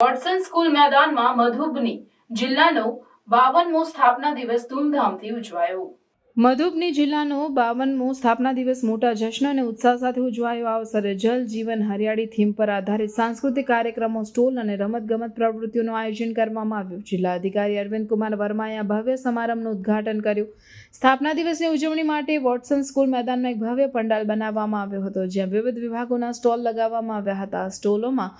Watson school મેદાનમાં મધુબની જિલ્લાનો બાવનમો સ્થાપના દિવસ ધૂમધામથી ઉજવાયો. મધુબની જિલ્લાનો બાવનમો સ્થાપના દિવસ મોટા જશ્ન અને ઉત્સાહ સાથે ઉજવાયો આ અવસરે જલ જીવન હરિયાળી થીમ પર આધારિત સાંસ્કૃતિક કાર્યક્રમો, સ્ટોલ અને રમતગમત પ્રવૃત્તિઓનું આયોજન કરવામાં આવ્યું. જિલ્લા અધિકારી અરવિંદ કુમાર વર્માએ આ ભવ્ય સમારંભનું ઉદ્ઘાટન કર્યું. સ્થાપના દિવસની ઉજવણી માટે વોટસન સ્કૂલ મેદાનમાં એક ભવ્ય પંડાલ બનાવવામાં આવ્યો હતો, જ્યાં વિવિધ વિભાગોના સ્ટોલ લગાવવામાં આવ્યા હતા. સ્ટોલોમાં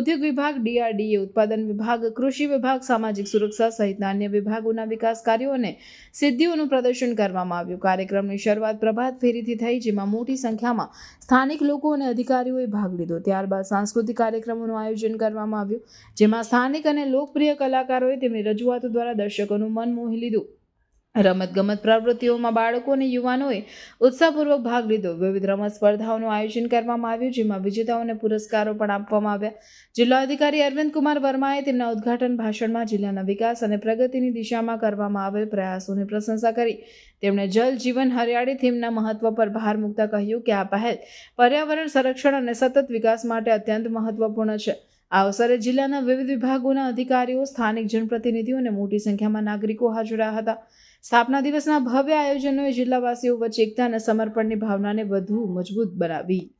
ઉદ્યોગ વિભાગ, ડીઆરડીએ, ઉત્પાદન વિભાગ, કૃષિ વિભાગ, સામાજિક સુરક્ષા સહિતના અન્ય વિભાગોના વિકાસ કાર્યો અને સિદ્ધિઓનું પ્રદર્શન કરવામાં આવ્યું. કાર્યક્રમની શરૂઆત પ્રભાત ફેરીથી થઈ, જેમાં મોટી સંખ્યામાં સ્થાનિક લોકો અને અધિકારીઓએ ભાગ લીધો. ત્યારબાદ સાંસ્કૃતિક કાર્યક્રમોનું આયોજન કરવામાં આવ્યું, જેમાં સ્થાનિક અને લોકપ્રિય કલાકારોએ તેમની રજૂઆતો દ્વારા દર્શકોનું મન મોહી લીધું. રમતગમત પ્રવૃત્તિઓમાં બાળકો અને યુવાનોએ ઉત્સાહપૂર્વક ભાગ લીધો. વિવિધ રમત સ્પર્ધાઓનું આયોજન કરવામાં આવ્યું, જેમાં વિજેતાઓને પુરસ્કારો પણ આપવામાં આવ્યા. જિલ્લા અધિકારી અરવિંદ કુમાર વર્માએ તેમના ઉદ્ઘાટન ભાષણમાં જિલ્લાના વિકાસ અને પ્રગતિની દિશામાં કરવામાં આવેલ પ્રયાસોની પ્રશંસા કરી. તેમણે જલ જીવન હરિયાળી થીમના મહત્વ પર ભાર મૂકતા કહ્યું કે આ પહેલ પર્યાવરણ સંરક્ષણ અને સતત વિકાસ માટે અત્યંત મહત્વપૂર્ણ છે. આ અવસરે જિલ્લાના વિવિધ વિભાગોના અધિકારીઓ, સ્થાનિક જનપ્રતિનિધિઓ અને મોટી સંખ્યામાં નાગરિકો હાજર હતા. સ્થાપના દિવસના ભવ્ય આયોજનોએ જિલ્લાવાસીઓ વચ્ચે એકતા અને સમર્પણની ભાવનાને વધુ મજબૂત બનાવી.